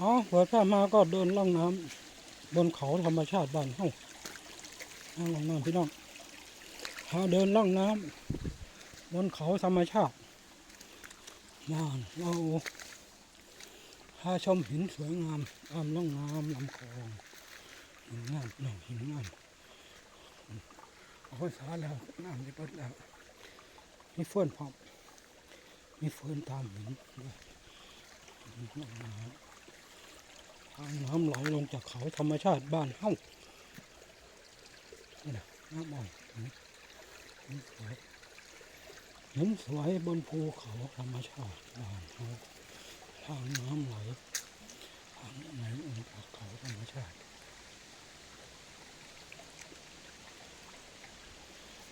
อ๋อเปิดผ้ามาก็เดินล่องน้ำบนเขาธรรมชาติบ้านเฮ้านั่งล่องน้ำพี่น้องพาเดินล่องน้ำบนเขาธรรมชาติบ้านเราพาชมหินสวยงามตามล่องน้ำลำคลองหินงามน้องหินงามเอาภาษาแล้วน้ำจะเปิดแล้วมีเฟื่อนพร้อมมีเฟื่อนตามหินด้วยล่องน้ำทาง น้ำไหลลงจากเขาธรรมชาติบ้านเฮ้านี่นะน้ำอ่อยนไหมเห็นสวยเห็นสวยบนภูเขาธรรมชาติบ้านเฮ้าทางน้ำไหลทางไหลลงจากเขาธรรมชาติ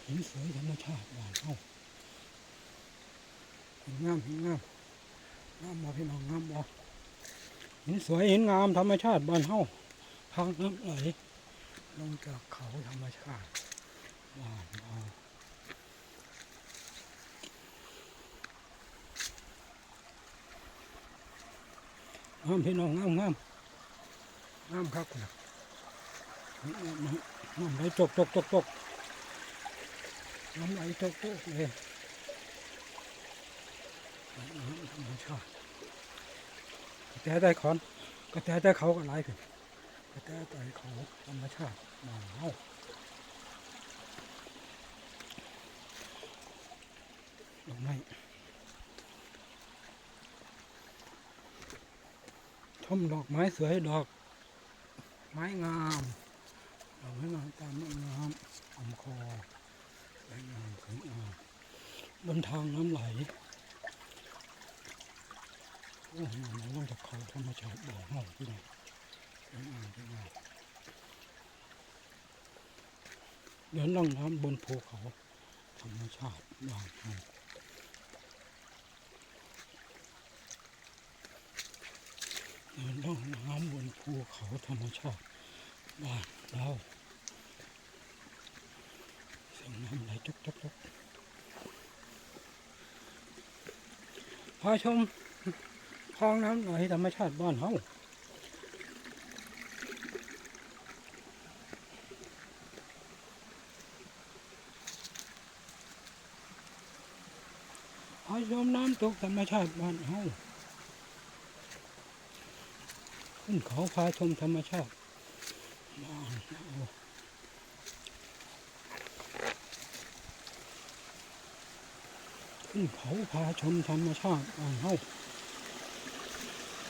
ห็นสวยธรรมชาติบ้านเฮ้าห็นงามห็นงามงามบ่พี่น้องงามบ่ เห็นสวยเห็นงามธรรมชาติบ้านเฮาทางน้ำไหลลงจากเขาธรรมชาติบ้านเฮางามพี่น้องงามงามงามครับนะน้ำน้ำไหลจกจกจกจกน้ำไหลจกจกเลยน้ำธรรมชาติ แตได้ขอนก็แต่แต่เขาก็หลายขึ้นก็แต่แต่เขาธรรมชาติมาเฮาดอกไม้ชมดอกไม้สวยดอก ไม้งามดอกไม้งามตามแม่น้ำลำคอสวยงามสวยงามบนทางน้ำไหล โอ้โหมันลงจากเขาธรรมชาติบ่อห้องที่ไหนเป็นอ่างเป็นอ่างเดินล่องน้ำบนภูเขาธรรมชาติบ้านเฮาเดินล่องน้ำบนภูเขาธรรมชาติบ้านเราเสียงน้ำไหลจกจกจกพาชม ลองน้ำไหลธรรมชาติบ้านเฮาพาชมน้ำตกธรรมชาติบ้านเฮาขึ้นเขาพาชมธรรมชาติบ้านเฮาขึ้นเขาพาชมธรรมชาติบ้านเฮา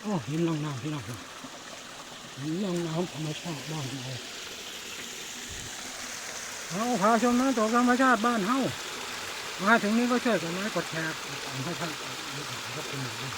โอ้เห็นล่องน้ำพี่น้องครับเห็นล่องน้ำธรรมชาติบ้านเราเอาพาชมน้ำตกธรรมชาติบ้านเฮามาถึงนี้ก็ช่วยกันไลค์กดแชร์กดติดตามให้ท่านขอบคุณมาก